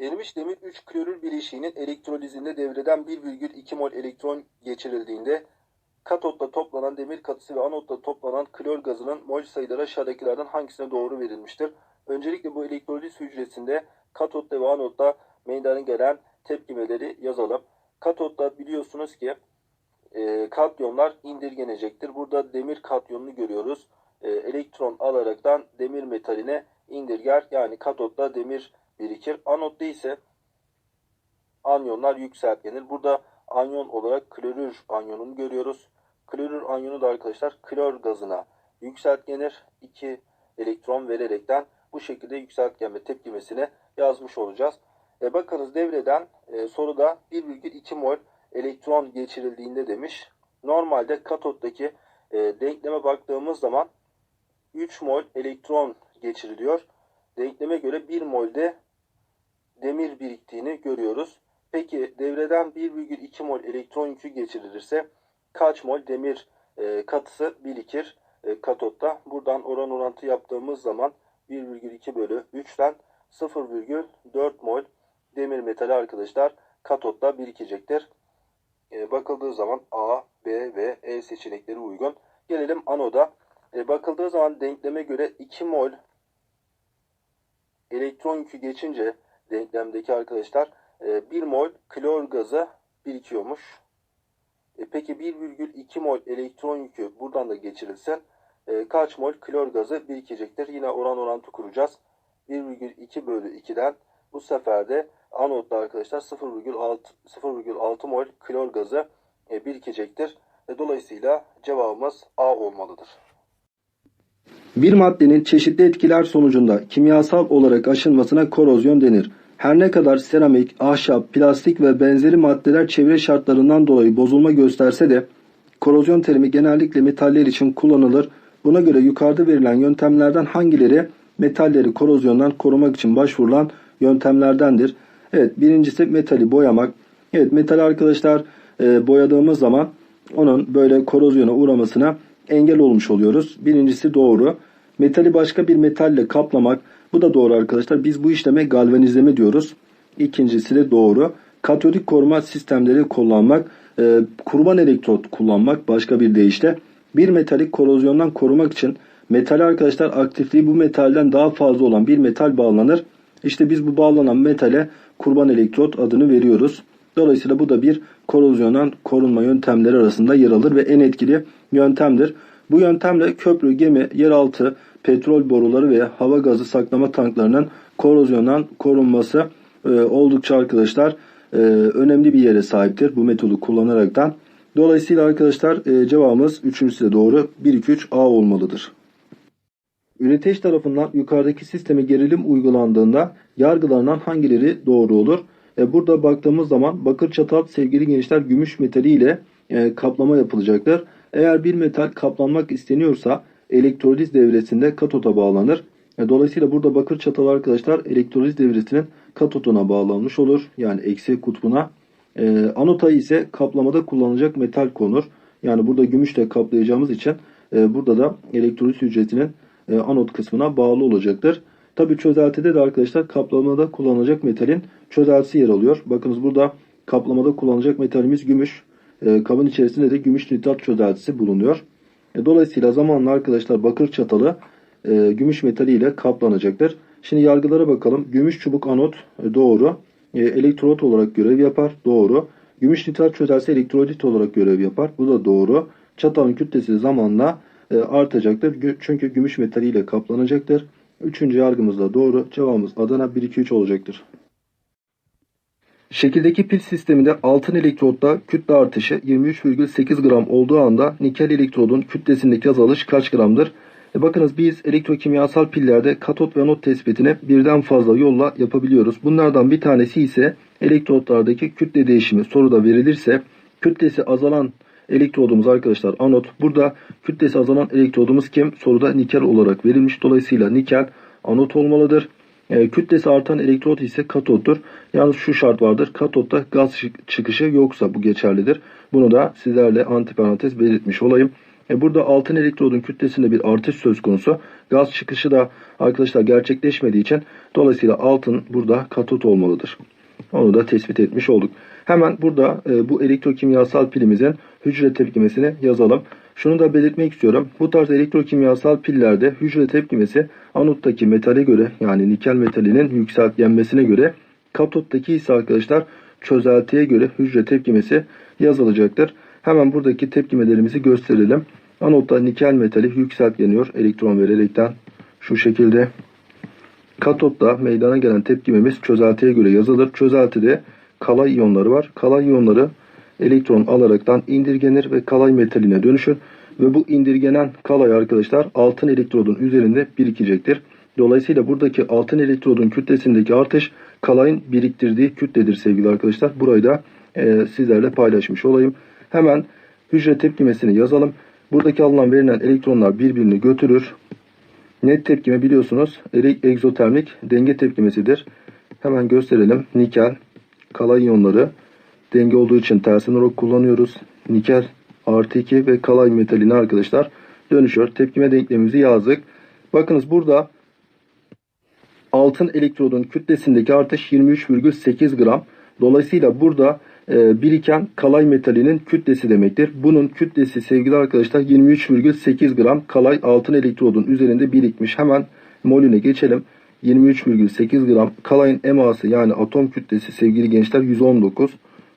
Erimiş demir 3 klorür bileşiğinin elektrolizinde devreden 1,2 mol elektron geçirildiğinde katotta toplanan demir katısı ve anotta toplanan klor gazının mol sayıları aşağıdakilerden hangisine doğru verilmiştir? Öncelikle bu elektroliz hücresinde katotta ve anotta meydana gelen tepkimeleri yazalım. Katotta biliyorsunuz ki e, katyonlar indirgenecektir. Burada demir katyonunu görüyoruz. E, elektron alaraktan demir metaline indirger. Yani katotta demir birikir. Anotta ise anyonlar yükseltgenir. Burada anyon olarak klorür anyonunu görüyoruz. Klorür anyonu da arkadaşlar klor gazına yükseltgenir. 2 elektron vererekten bu şekilde yükseltgenme tepkimesini yazmış olacağız. E bakınız devreden e, soruda 1,2 mol elektron geçirildiğinde demiş. Normalde katottaki e, denkleme baktığımız zaman 3 mol elektron geçiriliyor. Denkleme göre 1 molde demir biriktiğini görüyoruz. Peki devreden 1,2 mol elektron yükü geçirilirse kaç mol demir e, katısı birikir e, katotta? Buradan oran orantı yaptığımız zaman 1,2 bölü 3'ten 0,4 mol demir metali arkadaşlar katotta birikecektir. E, bakıldığı zaman A, B ve E seçenekleri uygun. Gelelim anoda. E, bakıldığı zaman denkleme göre 2 mol elektron yükü geçince denklemdeki arkadaşlar 1 mol klor gazı birikiyormuş. E, peki 1,2 mol elektron yükü buradan da geçirilse e, kaç mol klor gazı birikecektir? Yine oran orantı kuracağız. 1,2 bölü 2'den bu sefer de anotta arkadaşlar 0,6 0,6 mol klor gazı e, birikecektir. E, dolayısıyla cevabımız A olmalıdır. Bir maddenin çeşitli etkiler sonucunda kimyasal olarak aşınmasına korozyon denir. Her ne kadar seramik, ahşap, plastik ve benzeri maddeler çevre şartlarından dolayı bozulma gösterse de korozyon terimi genellikle metaller için kullanılır. Buna göre yukarıda verilen yöntemlerden hangileri metalleri korozyondan korumak için başvurulan yöntemlerdendir? Evet birincisi metali boyamak. Evet metal arkadaşlar e, boyadığımız zaman onun böyle korozyona uğramasına engel olmuş oluyoruz. Birincisi doğru. Metali başka bir metalle kaplamak. Bu da doğru arkadaşlar. Biz bu işleme galvanizleme diyoruz. İkincisi de doğru. Katodik koruma sistemleri kullanmak. E, kurban elektrot kullanmak başka bir deyişle. Bir metalik korozyondan korumak için metal arkadaşlar aktifliği bu metalden daha fazla olan bir metal bağlanır. İşte biz bu bağlanan metale kurban elektrot adını veriyoruz. Dolayısıyla bu da bir korozyondan korunma yöntemleri arasında yer alır ve en etkili yöntemdir. Bu yöntemle köprü, gemi, yeraltı, petrol boruları ve hava gazı saklama tanklarının korozyondan korunması e, oldukça arkadaşlar e, önemli bir yere sahiptir bu metodu kullanaraktan. Dolayısıyla arkadaşlar e, cevabımız üçüncüsü de doğru. 1, 2, 3 A olmalıdır. Üniteş tarafından yukarıdaki sisteme gerilim uygulandığında yargılanan hangileri doğru olur? E, burada baktığımız zaman bakır çatal sevgili gençler gümüş metali ile e, kaplama yapılacaktır. Eğer bir metal kaplanmak isteniyorsa elektroliz devresinde katota bağlanır. E, dolayısıyla burada bakır çatal arkadaşlar elektroliz devresinin katotuna bağlanmış olur. Yani eksi kutbuna. E, anota ise kaplamada kullanılacak metal konur. Yani burada gümüşle kaplayacağımız için e, burada da elektroliz hücresinin e, anot kısmına bağlı olacaktır. Tabi çözeltide de arkadaşlar kaplamada kullanılacak metalin çözeltisi yer alıyor. Bakınız burada kaplamada kullanılacak metalimiz gümüş. Kabın içerisinde de gümüş nitrat çözeltisi bulunuyor. E, dolayısıyla zamanla arkadaşlar bakır çatalı e, gümüş metali ile kaplanacaktır. Şimdi yargılara bakalım. Gümüş çubuk anot e, doğru. E, elektrot olarak görev yapar. Doğru. Gümüş nitrat çözeltisi elektrolit olarak görev yapar. Bu da doğru. Çatalın kütlesi zamanla e, artacaktır. Çünkü gümüş metali ile kaplanacaktır. Üçüncü yargımız da doğru. Cevabımız Adana 1-2-3 olacaktır. Şekildeki pil sisteminde altın elektrotta kütle artışı 23,8 gram olduğu anda nikel elektrodun kütlesindeki azalış kaç gramdır? E bakınız biz elektrokimyasal pillerde katot ve anot tespitini birden fazla yolla yapabiliyoruz. Bunlardan bir tanesi ise elektrotlardaki kütle değişimi soruda verilirse kütlesi azalan elektrodumuz arkadaşlar anot. Burada kütlesi azalan elektrodumuz kim? Soruda nikel olarak verilmiş. Dolayısıyla nikel anot olmalıdır. E, kütlesi artan elektrot ise katottur. Yalnız şu şart vardır. Katotta gaz çıkışı yoksa bu geçerlidir. Bunu da sizlerle antiparantez belirtmiş olayım. E, burada altın elektrodun kütlesinde bir artış söz konusu. Gaz çıkışı da arkadaşlar gerçekleşmediği için dolayısıyla altın burada katot olmalıdır. Onu da tespit etmiş olduk. Hemen burada e, bu elektrokimyasal pilimizin hücre tepkimesini yazalım. Şunu da belirtmek istiyorum. Bu tarz elektrokimyasal pillerde hücre tepkimesi anottaki metale göre yani nikel metalinin yükseltgenmesine göre katottaki ise arkadaşlar çözeltiye göre hücre tepkimesi yazılacaktır. Hemen buradaki tepkimelerimizi gösterelim. Anotta nikel metali yükseltgeniyor elektron vererekten şu şekilde. Katotta meydana gelen tepkimemiz çözeltiye göre yazılır. Çözeltide kalay iyonları var. Kalay iyonları elektron alaraktan indirgenir ve kalay metaline dönüşür. Ve bu indirgenen kalay arkadaşlar altın elektrodun üzerinde birikecektir. Dolayısıyla buradaki altın elektrodun kütlesindeki artış kalayın biriktirdiği kütledir sevgili arkadaşlar. Burayı da e, sizlerle paylaşmış olayım. Hemen hücre tepkimesini yazalım. Buradaki alınan verilen elektronlar birbirini götürür. Net tepkime biliyorsunuz egzotermik denge tepkimesidir. Hemen gösterelim. Nikel, kalay iyonları denge olduğu için tersine olarak kullanıyoruz. Nikel artı 2 ve kalay metalini arkadaşlar dönüşüyor. Tepkime denklemimizi yazdık. Bakınız burada altın elektrodun kütlesindeki artış 23,8 gram. Dolayısıyla burada e, biriken kalay metalinin kütlesi demektir. Bunun kütlesi sevgili arkadaşlar 23,8 gram kalay altın elektrodun üzerinde birikmiş. Hemen molüne geçelim. 23,8 gram kalayın eması yani atom kütlesi sevgili gençler 119.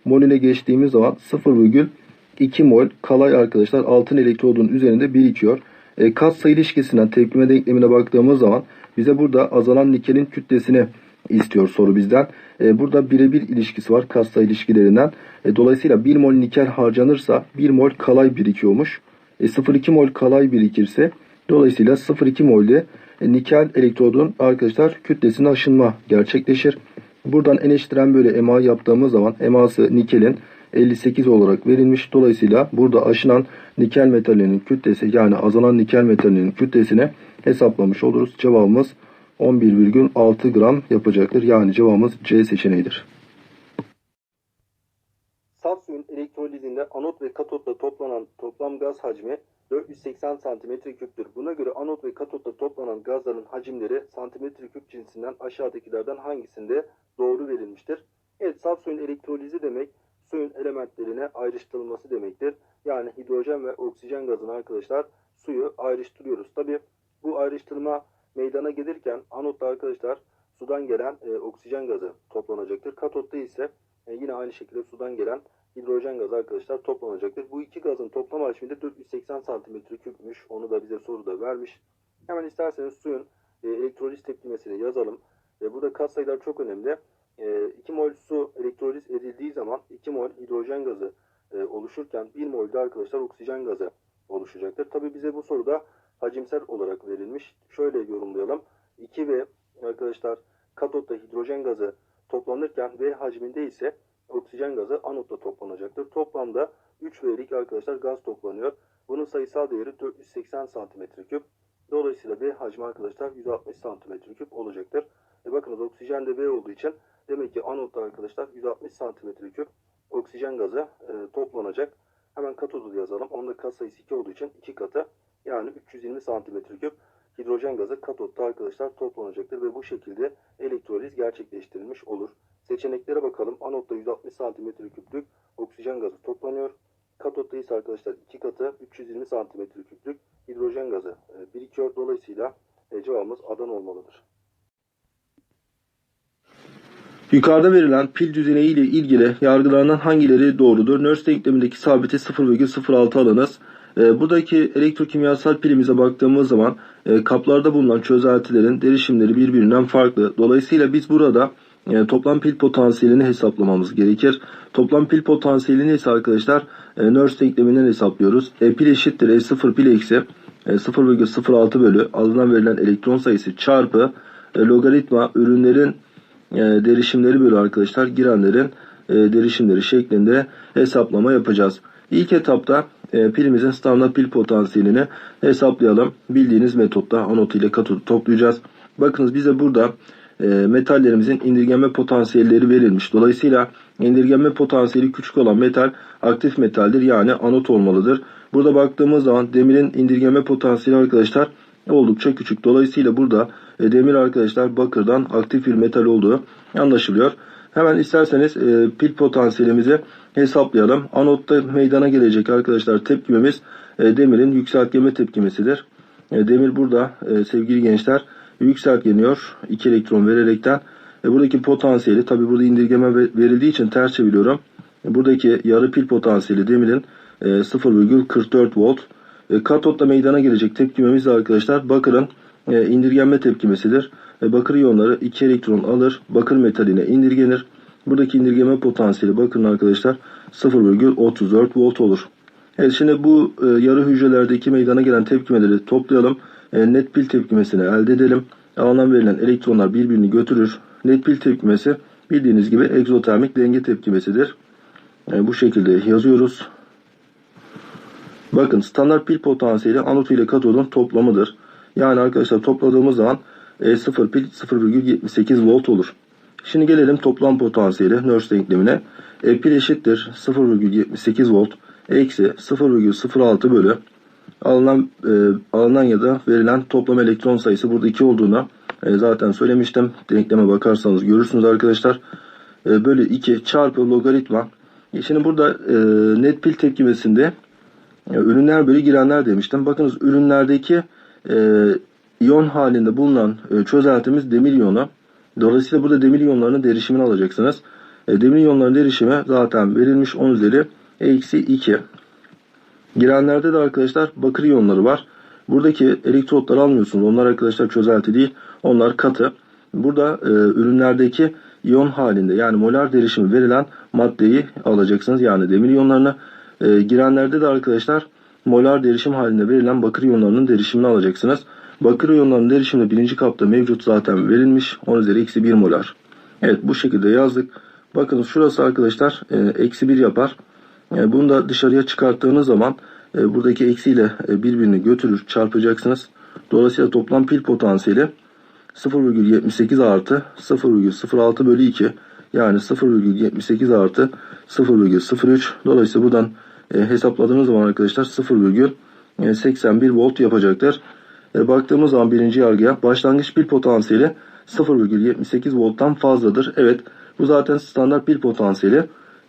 Molüne geçtiğimiz zaman 0,2 mol kalay arkadaşlar altın elektrodun üzerinde birikiyor. E, kat sayı ilişkisinden tepkime denklemine baktığımız zaman bize burada azalan nikelin kütlesini istiyor soru bizden. E, burada birebir ilişkisi var kasta ilişkilerinden. E, dolayısıyla 1 mol nikel harcanırsa 1 mol kalay birikiyormuş. E, 0,2 mol kalay birikirse dolayısıyla 0,2 molde nikel elektrodun arkadaşlar kütlesine aşınma gerçekleşir. Buradan n eşittiren böyle ema yaptığımız zaman eması nikelin 58 olarak verilmiş. Dolayısıyla burada aşınan nikel metalinin kütlesi yani azalan nikel metalinin kütlesine hesaplamış oluruz. Cevabımız 11,6 gram yapacaktır. Yani cevabımız C seçeneğidir. Saf elektrolizinde anot ve katotta toplanan toplam gaz hacmi 480 cm3'tür. Buna göre anot ve katotta toplanan gazların hacimleri santimetre küp cinsinden aşağıdakilerden hangisinde doğru verilmiştir? Evet saf suyun elektrolizi demek suyun elementlerine ayrıştırılması demektir. Yani hidrojen ve oksijen gazını arkadaşlar suyu ayrıştırıyoruz. Tabi bu ayrıştırma meydana gelirken anotta arkadaşlar sudan gelen e, oksijen gazı toplanacaktır. Katotta ise e, yine aynı şekilde sudan gelen hidrojen gazı arkadaşlar toplanacaktır. Bu iki gazın toplam hacmi de 480 santimetre küpmüş. Onu da bize soruda vermiş. Hemen isterseniz suyun e, elektroliz tepkimesini yazalım. E, burada kat sayılar çok önemli. E, 2 mol su elektroliz edildiği zaman 2 mol hidrojen gazı e, oluşurken 1 mol de arkadaşlar oksijen gazı oluşacaktır. Tabi bize bu soruda hacimsel olarak verilmiş. Şöyle yorumlayalım. 2 ve arkadaşlar katotta hidrojen gazı toplanırken V hacminde ise oksijen gazı anotta toplanacaktır. Toplamda 3 V'lik arkadaşlar gaz toplanıyor. Bunun sayısal değeri 480 cm3. Dolayısıyla V hacmi arkadaşlar 160 cm3 olacaktır. E bakınız oksijen de V olduğu için demek ki anotta arkadaşlar 160 cm3 oksijen gazı e, toplanacak. Hemen katodu yazalım. Onda kat sayısı 2 olduğu için 2 katı yani 320 cm3 hidrojen gazı katotta arkadaşlar toplanacaktır ve bu şekilde elektroliz gerçekleştirilmiş olur. Seçeneklere bakalım. Anotta 160 cm3'lük oksijen gazı toplanıyor. Katotta ise arkadaşlar 2 katı 320 cm3'lük hidrojen gazı e, birikiyor. Dolayısıyla e, cevabımız Adana olmalıdır. Yukarıda verilen pil düzeneği ile ilgili yargılarından hangileri doğrudur? Nörs denklemindeki sabiti 0,06 alınız. E, buradaki elektrokimyasal pilimize baktığımız zaman kaplarda bulunan çözeltilerin derişimleri birbirinden farklı. Dolayısıyla biz burada e, toplam pil potansiyelini hesaplamamız gerekir. Toplam pil potansiyelini ise arkadaşlar e, Nernst denkleminden hesaplıyoruz. E, pil eşittir E0 pil eksi e, 0,06 bölü alınan verilen elektron sayısı çarpı e, logaritma ürünlerin e, derişimleri bölü arkadaşlar girenlerin e, derişimleri şeklinde hesaplama yapacağız. İlk etapta e, pilimizin standart pil potansiyelini hesaplayalım. Bildiğiniz metotta anot ile katodu toplayacağız. Bakınız bize burada metallerimizin indirgenme potansiyelleri verilmiş. Dolayısıyla indirgenme potansiyeli küçük olan metal aktif metaldir yani anot olmalıdır. Burada baktığımız zaman demirin indirgeme potansiyeli arkadaşlar oldukça küçük. Dolayısıyla burada e, demir arkadaşlar bakırdan aktif bir metal olduğu anlaşılıyor. Hemen isterseniz e, pil potansiyelimizi hesaplayalım. Anotta meydana gelecek arkadaşlar tepkimemiz e, demirin yükseltgeme tepkimesidir. E, demir burada e, sevgili gençler yükseltgeniyor. 2 elektron vererekten. E, buradaki potansiyeli tabi burada indirgeme ve- verildiği için ters çeviriyorum. E, buradaki yarı pil potansiyeli demirin e, 0,44 volt. E, katotta meydana gelecek tepkimemiz de arkadaşlar bakırın e, indirgenme tepkimesidir. E, bakır iyonları 2 elektron alır. Bakır metaline indirgenir. Buradaki indirgeme potansiyeli bakın arkadaşlar 0,34 volt olur. Evet şimdi bu e, yarı hücrelerdeki meydana gelen tepkimeleri toplayalım. E, net pil tepkimesini elde edelim. Alınan verilen elektronlar birbirini götürür. Net pil tepkimesi bildiğiniz gibi egzotermik denge tepkimesidir. E, bu şekilde yazıyoruz. Bakın standart pil potansiyeli anot ile katodun toplamıdır. Yani arkadaşlar topladığımız zaman E0 pil 0,78 volt olur. Şimdi gelelim toplam potansiyeli Nernst denklemine. E, pil eşittir 0,78 volt eksi 0,06 bölü alınan, e, alınan ya da verilen toplam elektron sayısı burada 2 olduğuna e, zaten söylemiştim. Denkleme bakarsanız görürsünüz arkadaşlar. E, bölü 2 çarpı logaritma. E, Şimdi burada e, net pil tepkimesinde e, ürünler bölü girenler demiştim. Bakınız ürünlerdeki e, iyon halinde bulunan e, çözeltimiz demir iyonu. Dolayısıyla burada demir iyonlarının derişimini alacaksınız. E, demir iyonlarının derişimi zaten verilmiş 10 üzeri eksi 2. Girenlerde de arkadaşlar bakır iyonları var. Buradaki elektrotları almıyorsunuz. Onlar arkadaşlar çözelti değil. Onlar katı. Burada e, ürünlerdeki iyon halinde yani molar derişimi verilen maddeyi alacaksınız. Yani demir iyonlarını. E, girenlerde de arkadaşlar molar derişim halinde verilen bakır iyonlarının derişimini alacaksınız. Bakır iyonlarının derişimi birinci kapta mevcut zaten verilmiş. 10 üzeri eksi 1 molar. Evet bu şekilde yazdık. Bakın şurası arkadaşlar e, eksi 1 yapar. E, bunu da dışarıya çıkarttığınız zaman e, buradaki eksiyle e, birbirini götürür çarpacaksınız. Dolayısıyla toplam pil potansiyeli 0,78 artı 0,06 bölü 2 yani 0,78 artı 0,03 dolayısıyla buradan hesapladığınız zaman arkadaşlar 0,81 volt yapacaktır. Baktığımız zaman birinci yargıya başlangıç pil potansiyeli 0,78 volttan fazladır. Evet bu zaten standart pil potansiyeli.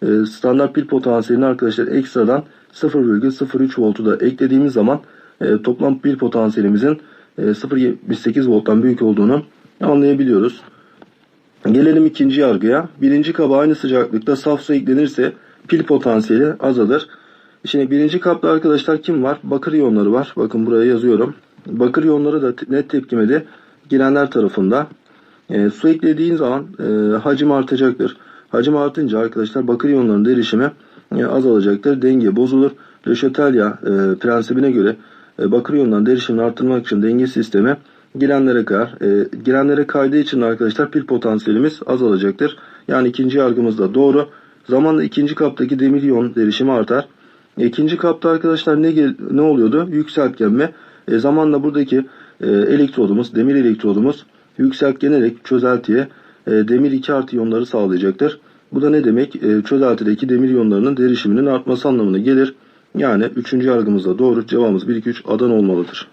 E, standart pil potansiyelini arkadaşlar ekstradan 0,03 voltu da eklediğimiz zaman e, toplam pil potansiyelimizin e, 0,78 volttan büyük olduğunu anlayabiliyoruz. Gelelim ikinci yargıya. Birinci kaba aynı sıcaklıkta saf su eklenirse pil potansiyeli azalır. Şimdi birinci kapta arkadaşlar kim var? Bakır iyonları var. Bakın buraya yazıyorum. Bakır iyonları da net tepkimede girenler tarafında. E, su eklediğin zaman e, hacim artacaktır. Hacim artınca arkadaşlar bakır iyonlarının derişimi e, azalacaktır. Denge bozulur. Le Chatelier e, prensibine göre e, bakır iyonlarının derişimini arttırmak için denge sistemi girenlere kayar. E, girenlere kaydığı için arkadaşlar pil potansiyelimiz azalacaktır. Yani ikinci yargımız da doğru. Zamanla ikinci kaptaki demir iyon derişimi artar. İkinci kapta arkadaşlar ne ne oluyordu? Yükseltgenme. E, zamanla buradaki e, elektrodumuz, demir elektrodumuz yükseltgenerek çözeltiye demir 2 artı iyonları sağlayacaktır. Bu da ne demek? E, çözeltideki demir iyonlarının derişiminin artması anlamına gelir. Yani üçüncü yargımızda doğru cevabımız 1 2 3 Adana olmalıdır.